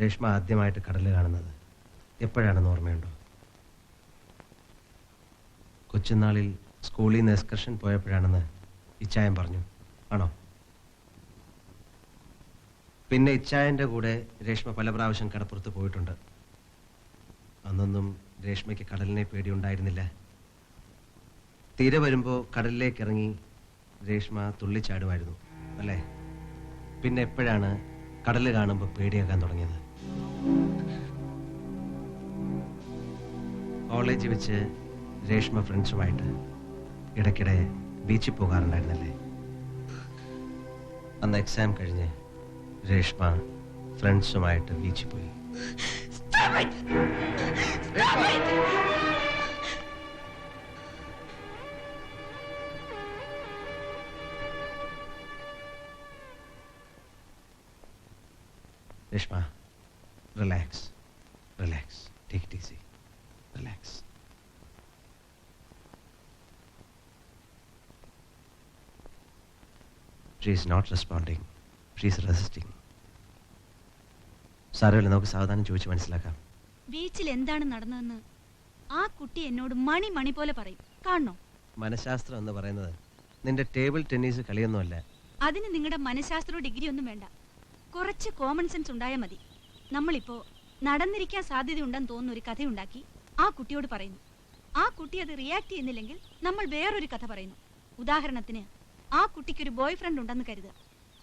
രേഷ്മ ആദ്യമായിട്ട് കടൽ കാണുന്നത് എപ്പോഴാണെന്ന് ഓർമ്മയുണ്ടോ? കൊച്ചുനാളിൽ സ്കൂളിൽ നിന്ന് എക്സ്കർഷൻ പോയപ്പോഴാണെന്ന് ഇച്ചായൻ പറഞ്ഞു. ആണോ? പിന്നെ ഇച്ചായന്റെ കൂടെ രേഷ്മ പല പ്രാവശ്യം കടപ്പുറത്ത് പോയിട്ടുണ്ട്. അന്നൊന്നും രേഷ്മയ്ക്ക് കടലിനെ പേടിയുണ്ടായിരുന്നില്ല. തീരെ വരുമ്പോൾ കടലിലേക്ക് ഇറങ്ങി രേഷ്മ തുള്ളിച്ചാടുമായിരുന്നു അല്ലേ? പിന്നെ എപ്പോഴാണ് കടൽ കാണുമ്പോൾ പേടിയാക്കാൻ തുടങ്ങിയത്? കോളേജിൽ വെച്ച് രേഷ്മ ഫ്രണ്ട്സുമായിട്ട് ഇടയ്ക്കിടെ ബീച്ചിൽ പോകാറുണ്ടായിരുന്നല്ലേ? അന്ന് എക്സാം കഴിഞ്ഞ് രേഷ്മ ഫ്രണ്ട്സുമായിട്ട് ബീച്ചിൽ പോയി. Reshma relax relax take it easy relax she is not responding she is resisting സാരമില്ല നമുക്ക് സാവധാനം ചോദിച്ച് മനസ്സിലാക്കാം. ബീച്ചിൽ എന്താണ് നടന്നതെന്ന് ആ കുട്ടി എന്നോട് മണി മണി പോലെ പറയും. കാണണോ? മനഃശാസ്ത്രം എന്ന് പറയുന്നത് നിന്റെ ടേബിൾ ടെന്നീസ് കളിയൊന്നുമല്ല. അതിന് നിങ്ങളുടെ മനഃശാസ്ത്രവും ഡിഗ്രി ഒന്നും വേണ്ട. കുറച്ച് കോമൺ സെൻസ് ഉണ്ടായാൽ മതി. നമ്മളിപ്പോ നടന്നിരിക്കാൻ സാധ്യതയുണ്ടെന്ന് തോന്നുന്ന ഒരു കഥയുണ്ടാക്കി ആ കുട്ടിയോട് പറയുന്നു. ആ കുട്ടി അത് റിയാക്ട് ചെയ്യുന്നില്ലെങ്കിൽ നമ്മൾ വേറൊരു കഥ പറയുന്നു. ഉദാഹരണത്തിന് ആ കുട്ടിക്കൊരു ബോയ് ഫ്രണ്ട് ഉണ്ടെന്ന് കരുതുക.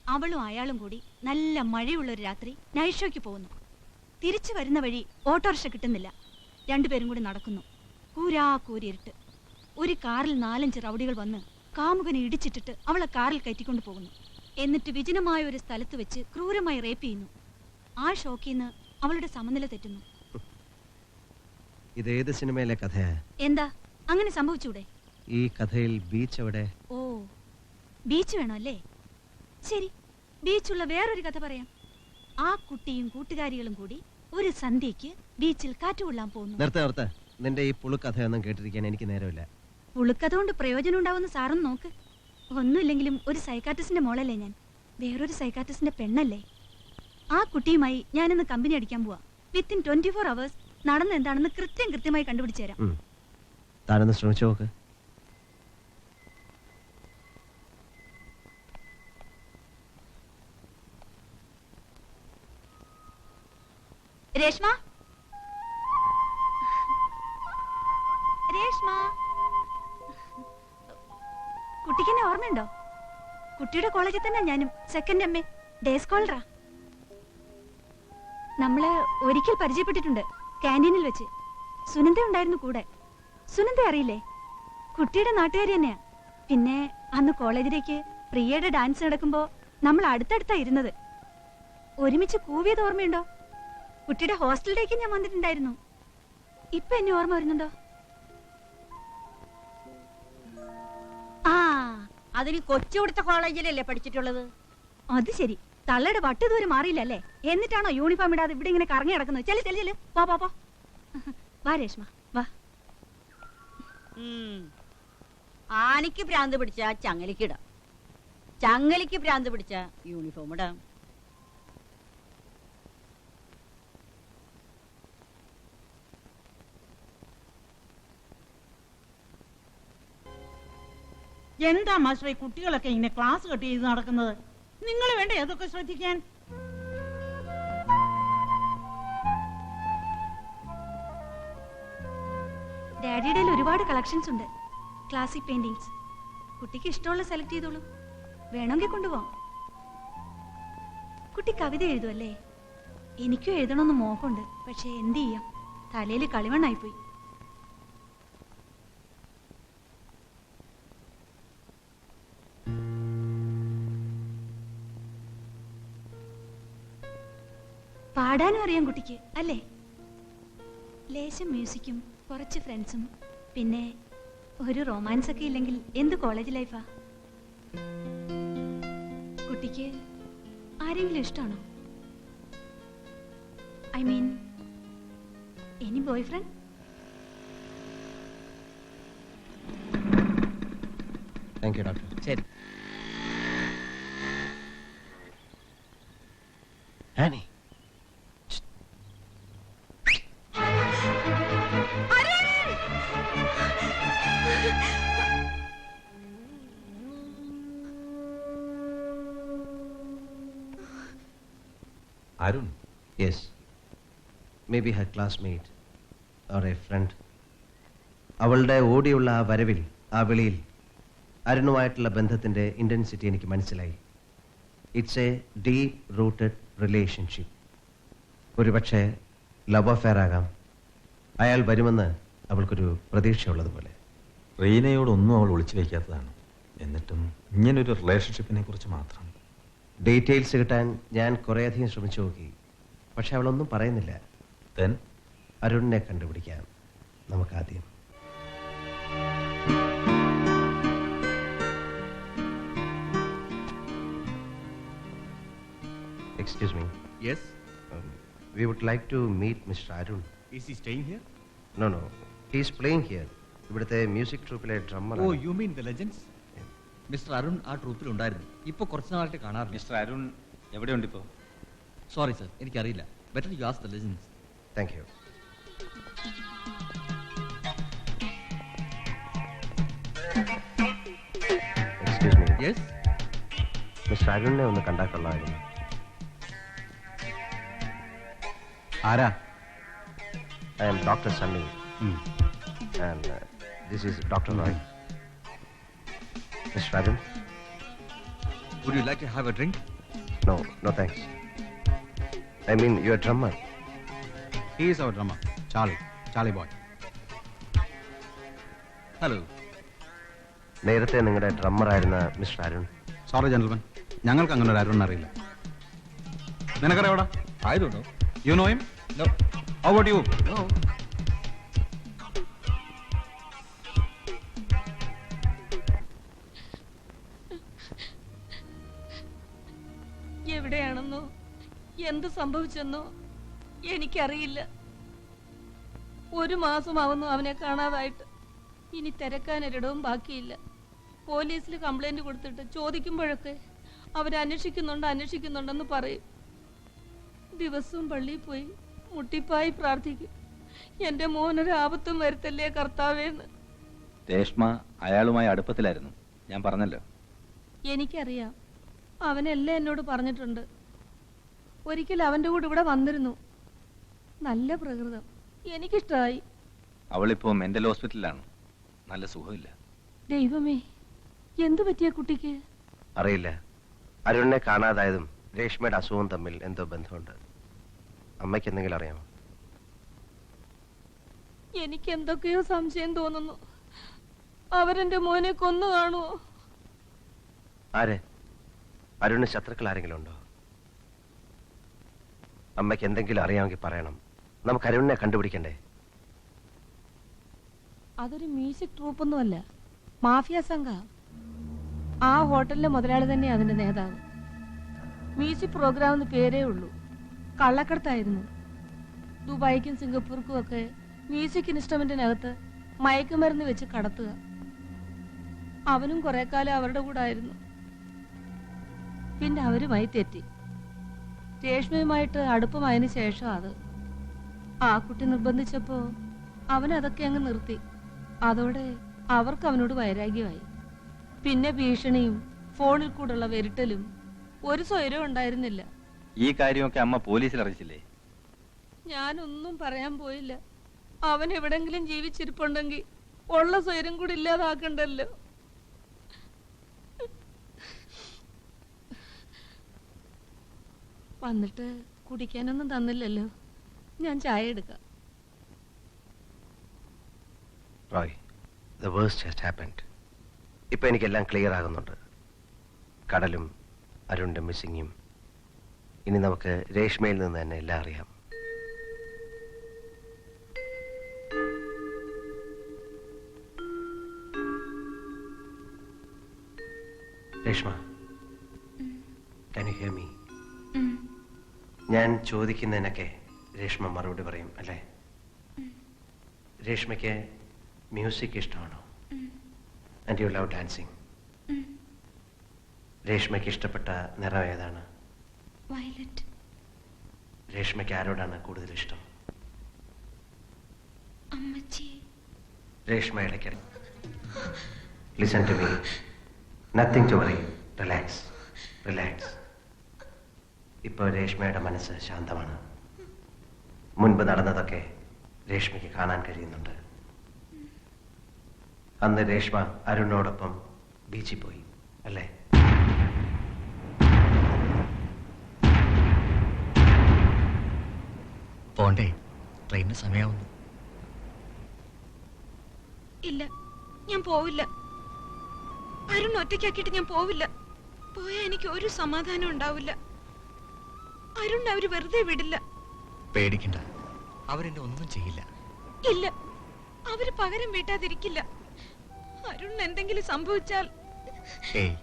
അവളും അയാളും കൂടി നല്ല മഴയുള്ള ഒരു രാത്രി നൈഷോയ്ക്ക് പോകുന്നു. തിരിച്ചു വരുന്ന വഴി ഓട്ടോറിക്ഷ കിട്ടുന്നില്ല. രണ്ടുപേരും കൂടി നടക്കുന്നു. കൂരാ കൂരിരുട്ട് ഒരു കാറിൽ നാലഞ്ച് റൗഡികൾ വന്ന് കാമുകനെ ഇടിച്ചിട്ടിട്ട് അവളെ കാറിൽ കയറ്റിക്കൊണ്ട് പോകുന്നു. എന്നിട്ട് വിജനമായ ഒരു സ്ഥലത്ത് വെച്ച് ക്രൂരമായി റേപ്പ് ചെയ്യുന്നു. ആ ഷോക്കിൽ നിന്ന് അവളുടെ സമനില തെറ്റുന്നു. ഇതേത് സിനിമയിലെ കഥയാ? എന്താ? അങ്ങനെ സംഭവിച്ചൂടെ? ഈ കഥയിൽ ബീച്ച് എവിടെ? ഓ ബീച്ച് വേണോ അല്ലേ ശരി ബീച്ചുള്ള വേറൊരു കഥ പറയാം. ആ കുട്ടിയും കൂട്ടുകാരികളും കൂടി ഒരു സന്ധ്യയ്ക്ക് ബീച്ചിൽ കാറ്റുകൊള്ളാൻ പോകുന്നു. നിർത്ത നിർത്ത. നിന്റെ ഈ പുളുക്കഥയൊന്നും കേട്ടിരിക്കാൻ എനിക്ക് നേരമില്ല. പുളുക്കഥ കൊണ്ട് പ്രയോജനം ഉണ്ടാവുന്ന സാറും നോക്ക്. ഒന്നുമില്ലെങ്കിലും ഒരു സൈക്കാട്രിസ്റ്റിന്റെ മോളല്ലേ ഞാൻ. വേറൊരു സൈക്കാട്രിസ്റ്റിന്റെ പെണ്ണല്ലേ? ആ കുട്ടിയുമായി ഞാനിന്ന് കമ്പനി അടിക്കാൻ പോവാ. വിത്തിൻ ട്വന്റി ഫോർ അവേഴ്സ് നടന്ന എന്താണെന്ന് കൃത്യം കൃത്യമായി കണ്ടുപിടിച്ചു തരാം. താനൊന്ന് ശ്രമിച്ചു നോക്ക്. രേഷ്മ? രേഷ്മ? കുട്ടിക്ക് എന്നെ ഓർമ്മയുണ്ടോ? കുട്ടിയുടെ കോളേജിൽ തന്നെ ഞാനും. സെക്കൻഡ് എം എ ഡേ സ്കോളറാ നമ്മൾ ഒരിക്കൽ പരിചയപ്പെട്ടിട്ടുണ്ട് കാന്റീനിൽ വെച്ച്. സുനന്ദ ഉണ്ടായിരുന്നു കൂടെ. സുനന്ദ അറിയില്ലേ? കുട്ടിയുടെ നാട്ടുകാരി തന്നെയാ. പിന്നെ അന്ന് കോളേജിലേക്ക് പ്രിയയുടെ ഡാൻസ് നടക്കുമ്പോ നമ്മൾ അടുത്തടുത്താ ഇരുന്നത്. ഒരുമിച്ച് കൂവിയത് ഓർമ്മയുണ്ടോ? കുട്ടിയുടെ ഹോസ്റ്റലിലേക്ക് ഞാൻ വന്നിട്ടുണ്ടായിരുന്നു. ഇപ്പൊ എന്നെ ഓർമ്മ വരുന്നുണ്ടോ? ആ. അതിന് കൊച്ചുകൊടുത്ത കോളേജിലല്ലേ പഠിച്ചിട്ടുള്ളത്? അത് ശരി. തള്ളയുടെ വട്ട് ദൂരം മാറിയില്ലല്ലേ എന്നിട്ടാണോ യൂണിഫോം ഇടാതെ ഇവിടെ ഇങ്ങനെ കറങ്ങി കിടക്കുന്നത് ചെല്ലു ചെല്ലു ചെല്ലു. പോ പോ പോ വാ രേഷ്മ. വാ. ആനയ്ക്ക് ഭ്രാന്ത് പിടിച്ച ചങ്ങലിക്ക് ഇടാം. ചങ്ങലിക്ക് ഭ്രാന്ത് പിടിച്ച യൂണിഫോം ഇടാം. എന്താ മാസ്റ്റർ ഈ കുട്ടികളൊക്കെ ഇങ്ങനെ ക്ലാസ് കട്ട് ചെയ്ത് നടക്കുന്നത്? നിങ്ങൾ വേണ്ട അതൊക്കെ ശ്രദ്ധിക്കാൻ? ഡാഡിയുടെ ഒരുപാട് കളക്ഷൻസ് ഉണ്ട്. ക്ലാസിക് പെയിന്റിങ്സ് കുട്ടിക്ക് ഇഷ്ടമുള്ള സെലക്ട് ചെയ്തോളൂ. വേണമെങ്കിൽ കൊണ്ടുപോകാം കുട്ടി കവിത എഴുതുമല്ലേ എനിക്കും എഴുതണമെന്ന് മോഹമുണ്ട്. പക്ഷേ എന്ത് ചെയ്യാം? തലയിൽ കളിമണ്ണായിപ്പോയി. പാടാനും അറിയാം കുട്ടിക്ക് അല്ലേ? ലേശം മ്യൂസിക്കും കുറച്ച് ഫ്രണ്ട്സും പിന്നെ ഒരു റൊമാൻസ് ഒക്കെ ഇല്ലെങ്കിൽ എന്ത് കോളേജ് ലൈഫാ കുട്ടിക്ക് ആരെങ്കിലും ഇഷ്ടമാണോ? I mean any boyfriend thank you doctor ശരി. Annie yes maybe her classmate or a friend അവളുടെ ഓടിയുള്ള ആ വരവിൽ ആ വിളിയിൽ അരുണുമായിട്ടുള്ള ബന്ധത്തിന്റെ ഇന്റൻസിറ്റി എനിക്ക് മനസ്സിലായി. It's a deep rooted relationship ഒരുപക്ഷെ ലവ് അഫെയർ ആകാം. അയാൾ വരുമെന്ന് അവൾക്കൊരു പ്രതീക്ഷയുള്ളതുപോലെ. റീനയോടൊന്നും അവൾ ഒളിച്ചു വയ്ക്കാത്തതാണ്. എന്നിട്ടും ഇങ്ങനൊരു റിലേഷൻഷിപ്പിനെ കുറിച്ച് മാത്രം. ഡീറ്റെയിൽസ് കിട്ടാൻ ഞാൻ കുറേയധികം ശ്രമിച്ചു നോക്കി. പക്ഷെ അവളൊന്നും പറയുന്നില്ല. തെൻ അരുണിനെ കണ്ടുപിടിക്കാം. നമുക്കാദ്യം. Excuse me Yes. We would like to meet mister Arun Is he staying here? No no he's playing here ഇവിടുത്തെ music ട്രൂപ്പിലെ drummer Oh, you mean the legends? Mister Arun ആ ട്രൂപ്പിൽ ഉണ്ടായിരുന്നു. ഇപ്പോൾ കുറച്ച് നാളായിട്ട് കാണാറില്ല. മിസ്റ്റർ അരുൺ എവിടെയുണ്ട് ഇപ്പോൾ സോറി സർ എനിക്കറിയില്ല better you ask the legends thank you excuse me yes mister അരുണിനെ ഒന്ന് കണ്ടാൽ കൊള്ളാമായിരുന്നു ആരാ I am Dr. Sunny, and uh, this is Dr. Roy. Mr. Arun? Would you like to have a drink No, no thanks. I mean, you're drummer drummer. He's our drummer Charlie Charlie boy hello നേരത്തെ നിങ്ങളുടെ drummer ആയിരുന്ന mister Arun. Sorry ജെന്റൽമൻ ഞങ്ങൾക്ക് അങ്ങനെ ഒരു അരുൺ അറിയില്ല. നിനക്കറിയാവടാ? I don't know. You know him no how about you know സംഭവിച്ചെന്നോ എനിക്കറിയില്ല. ഒരു മാസമാവുന്നു അവനെ കാണാതായിട്ട്. ഇനി തിരക്കാനൊരിടവും ബാക്കിയില്ല. പോലീസിൽ കംപ്ലൈന്റ് കൊടുത്തിട്ട് ചോദിക്കുമ്പോഴൊക്കെ അവരന്വേഷിക്കുന്നുണ്ട് അന്വേഷിക്കുന്നുണ്ടെന്ന് പറയും. ദിവസവും പള്ളിയിൽ പോയി മുട്ടിപ്പായി പ്രാർത്ഥിക്കും. എന്റെ മോനൊരു ആപത്തും വരുത്തല്ലേ കർത്താവേന്ന്. രേഷ്മ അയാളുമായി അടുപ്പത്തിലായിരുന്നു. ഞാൻ പറഞ്ഞല്ലോ. എനിക്കറിയാം. അവനെല്ലാം എന്നോട് പറഞ്ഞിട്ടുണ്ട്. ഒരിക്കൽ അവന്റെ കൂടെ ഇവിടെ വന്നിരുന്നു. നല്ല പ്രകൃതം. എനിക്കിഷ്ടമായി അവളിപ്പോ മെന്റൽ ഹോസ്പിറ്റലിലാണ് നല്ല സുഖമില്ല. ദൈവമേ എന്തു പറ്റിയ കുട്ടിക്ക്? അറിയില്ല. അരുണിനെ കാണാതായതും രേഷ്മയുടെ അസുഖവും തമ്മിൽ എന്തോ ബന്ധമുണ്ട്. അമ്മയ്ക്ക് എന്തെങ്കിലും അറിയാമോ? എനിക്ക് എന്തൊക്കെയോ സംശയം തോന്നുന്നു. അവരെന്റെ മോനെ കൊന്നു കാണുമോ ആരെ? അരുണിന് ശത്രുക്കൾ ആരെങ്കിലും ഉണ്ടോ? അമ്മയ്ക്ക് എന്തെങ്കിലും അറിയാമെങ്കിൽ പറയണം. നമുക്ക് അരുണിനെ കണ്ടുപിടിക്കണ്ടേ? അതൊരു മ്യൂസിക് ട്രൂപ്പൊന്നുമല്ല. മാഫിയ സംഘ. ആ ഹോട്ടലിലെ മുതലാളി തന്നെ അതിന്റെ നേതാവ്. മ്യൂസിക് പ്രോഗ്രാം എന്ന് പേരേ ഉള്ളൂ. കള്ളക്കടത്തായിരുന്നു. ദുബായിക്കും സിംഗപ്പൂർക്കും ഒക്കെ മ്യൂസിക് ഇൻസ്ട്രുമെന്റിനകത്ത് മയക്കുമരുന്ന് വെച്ച് കടത്തുക. അവനും കുറെ കാലം അവരുടെ കൂടെ ആയിരുന്നു. പിന്നെ അവരുമായി തെറ്റി. രേഷ്മയുമായിട്ട് അടുപ്പമായതിനു ശേഷം അത്. ആ കുട്ടി നിർബന്ധിച്ചപ്പോ അവൻ അതൊക്കെ അങ്ങ് നിർത്തി. അതോടെ അവർക്ക് അവനോട് വൈരാഗ്യമായി. പിന്നെ ഭീഷണിയും ഫോണിൽ കൂടെയുള്ള വെരുട്ടലും ഒരു സ്വയരവും ഉണ്ടായിരുന്നില്ല. ഈ കാര്യമൊക്കെ അമ്മ പോലീസിൽ അറിയിച്ചില്ലേ? ഞാനൊന്നും പറയാൻ പോയില്ല. അവൻ എവിടെങ്കിലും ജീവിച്ചിരിപ്പുണ്ടെങ്കിൽ ഉള്ള സ്വയരും കൂടി ഇല്ലാതാക്കണ്ടല്ലോ. വന്നിട്ട് കുടിക്കാനൊന്നും തന്നില്ലല്ലോ. ഞാൻ ചായ എടുക്കാം. Roy the worst has happened ഇപ്പൊ എനിക്കെല്ലാം ക്ലിയർ ആകുന്നുണ്ട്. കടലും അരുണിന്റെ മിസ്സിങ്ങും ഇനി നമുക്ക് രേഷ്മയിൽ നിന്ന് തന്നെ എല്ലാം അറിയാം. Reshma can you hear me? ഞാൻ ചോദിക്കുന്നതിനൊക്കെ രേഷ്മ മറുപടി പറയും അല്ലേ? രേഷ്മയ്ക്ക് മ്യൂസിക് ഇഷ്ടമാണോ? ആൻഡ് യു ലവ് ഡാൻസിങ് രേഷ്മയ്ക്ക് ഇഷ്ടപ്പെട്ട നിറം ഏതാണ്? വയലറ്റ്. രേഷ്മയ്ക്ക് ആരോടാണ് കൂടുതൽ ഇഷ്ടം? അമ്മച്ചി. രേഷ്മ ഇടയ്ക്ക് listen to me nothing to worry relax relax ഇപ്പോൾ രേഷ്മയുടെ മനസ്സ് ശാന്തമാണ്. മുൻപ് നടന്നതൊക്കെ രേഷ്മയ്ക്ക് കാണാൻ കഴിയുന്നുണ്ട്. അന്ന് രേഷ്മ അരുണിനോടൊപ്പം ബീച്ചിൽ പോയി അല്ലേ? പോണ്ടേ ട്രെയിനിന് സമയമാവുന്നു ഇല്ല ഞാൻ പോവില്ല. അരുൺ ഒറ്റയ്ക്കാക്കിയിട്ട് ഞാൻ പോവില്ല. പോയാൽ എനിക്ക് ഒരു സമാധാനം ഉണ്ടാവില്ല. അരുൺ അവർ വെറുതെ വിടില്ല. പേടിക്കണ്ട. അവരെന്നെ ഒന്നും ചെയ്യില്ല. ഇല്ല. അവർ പകരം വീട്ടാതിരിക്കില്ല. അരുൺ എന്തെങ്കിലും സംഭവിച്ചാൽ ഏയ്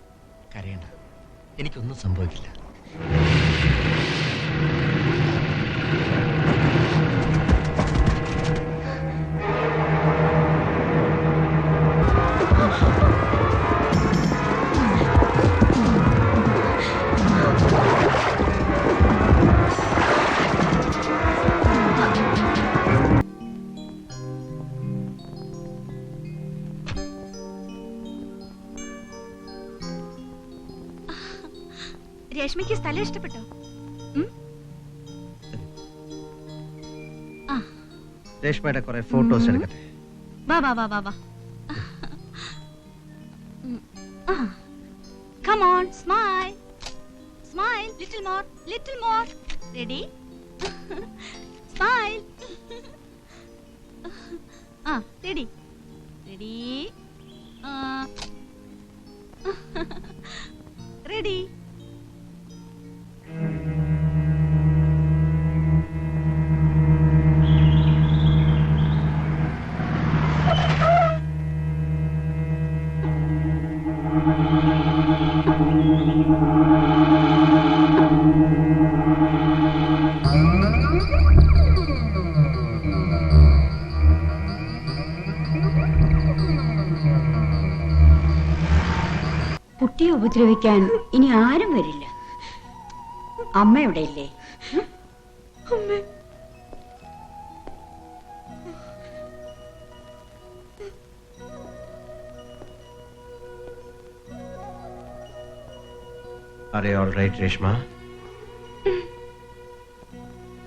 കരയണ്ട. എനിക്കൊന്നും സംഭവിക്കില്ല. രശ്മിക്ക് സ്ഥലം ഇഷ്ടപ്പെട്ടോ ഉം? ആ രേഷ്മയുടെ കുറെ ഫോട്ടോസ് എടുക്കട്ടെ വാ വാ വാ വാ വാ come on smile smile little more little more ready കുട്ടിയെ ഉപദ്രവിക്കാൻ ഇനി ആരും വരില്ല. അമ്മ ഇവിടെ ഇല്ലേ അറേ ഓൾ റൈറ്റ് രേഷ്മ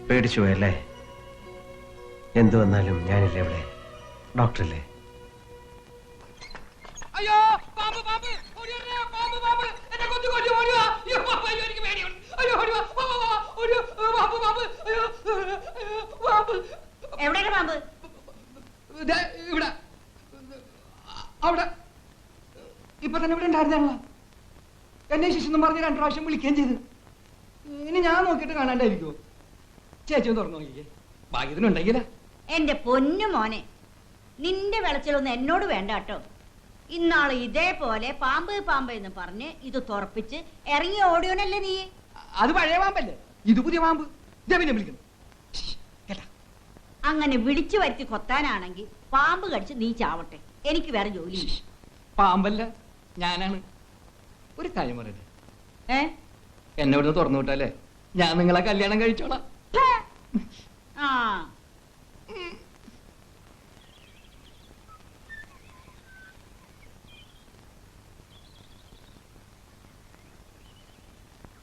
പേടിച്ചു പോയല്ലേ? എന്തു വന്നാലും ഞാനില്ലേ ഇവിടെ ഡോക്ടറല്ലേ? അയ്യോ പാമ്പ് പാമ്പ്! എവിടെയാണ് പാമ്പ് ദേ, ഇവിടെ. അവിടെ. ഇപ്പൊ തന്നെ ഇവിടെ ഉണ്ടായിരുന്നല്ലോ എന്നെ ശിശുന്നും പറഞ്ഞ് രണ്ടു പ്രാവശ്യം വിളിക്കുകയും ചെയ്തു. ഇനി ഞാൻ നോക്കിയിട്ട് കാണാണ്ടായിരിക്കുമോ ചേച്ചി ഒന്ന് തുറന്നു നോക്കിക്കേ. ഭാഗ്യത്തിനുണ്ടെങ്കിലേ എന്റെ പൊന്നു മോനെ നിന്റെ വിളച്ചിലൊന്നും എന്നോട് വേണ്ട കേട്ടോ. ഇന്നാൾ ഇതേപോലെ പാമ്പ് പാമ്പ് എന്ന് പറഞ്ഞ് ഇത് തുറപ്പിച്ച് ഇറങ്ങി ഓടിയോനല്ലേ നീ? അത് പഴയ പാമ്പല്ലേ? ഇത് പുതിയ പാമ്പ്. വിളിക്കുന്നു. അങ്ങനെ വിളിച്ചു വരുത്തി കൊത്താനാണെങ്കിൽ പാമ്പ് കടിച്ച് നീ ചാവട്ടെ. എനിക്ക് വേറെ ജോലി പാമ്പല്ല ഞാനാണ്. ഒരു കാര്യം പറയട്ടെ? ഏ? എന്നെ ഇവിടുന്ന് തുറന്നു വിട്ടല്ലേ ഞാൻ നിങ്ങളെ കല്യാണം കഴിച്ചോളാം. ആ.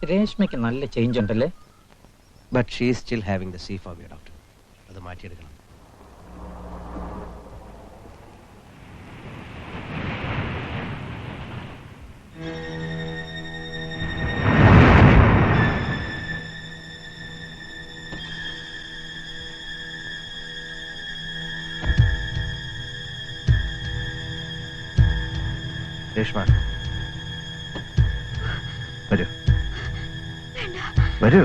രേഷ്മയ്ക്ക് നല്ല ചേഞ്ച് ഉണ്ടല്ലേ? But she still having the sea phobia doctor അത് മാറ്റിയെടുക്കണം. രേഷ്മ വരൂ. വരൂ.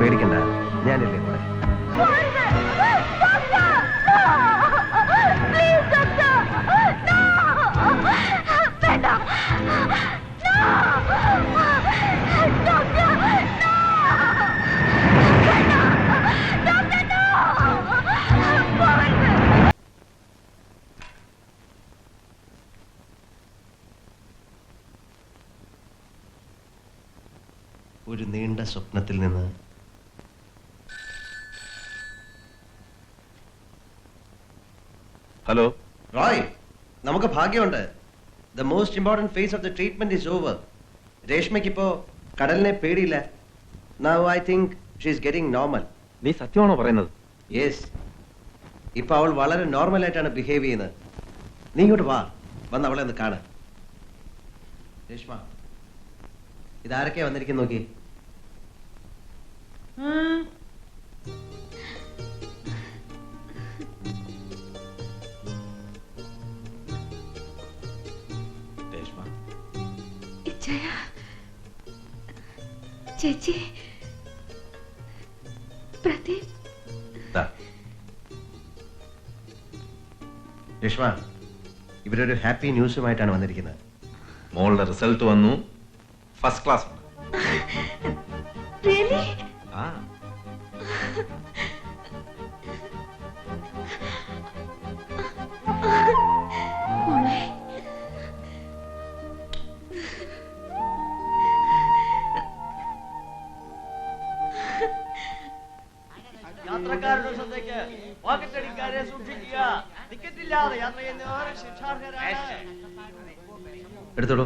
പേടിക്കണ്ട. ഒരു നീണ്ട സ്വപ്നത്തിൽ നിന്ന് ഹലോ. റോയ് നമുക്ക് ഭാഗ്യമുണ്ട്. The most important phase of the treatment is over രേഷ്മയ്ക്ക് ഇപ്പോ കടലിനെ പേടിയില്ല. Now I think she is getting normal നീ സത്യമാണോ പറയുന്നത്? യെസ് ഇപ്പൊ അവൾ വളരെ നോർമൽ ആയിട്ടാണ് ബിഹേവ് ചെയ്യുന്നത്. നീ ഇങ്ങോട്ട് വാ. വന്ന് അവളെ ഒന്ന് കാണാം രേഷ്മ ഇതാരൊക്കെയാ വന്നിരിക്കുന്നു നോക്കി? ചേച്ചി. പ്രദീപ്. രേഷ്മ ഇവരൊരു ഹാപ്പി ന്യൂസുമായിട്ടാണ് വന്നിരിക്കുന്നത്. മോളുടെ റിസൾട്ട് വന്നു. ഫസ്റ്റ് ക്ലാസ് ഉണ്ട് റിയലി ആ. മോളെ യാത്രക്കാരുടെ ശ്രദ്ധയ്ക്ക് പോക്കറ്റ് അടിക്കാരെ സൂക്ഷിക്കുക. ടിക്കറ്റ് ഇല്ലാതെ യാത്ര ചെയ്യുന്നവർ ശിക്ഷാർഹരാണ്. എടുത്തോളൂ.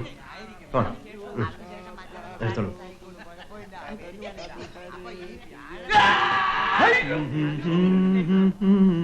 呀嘿嗯嗯嗯嗯嗯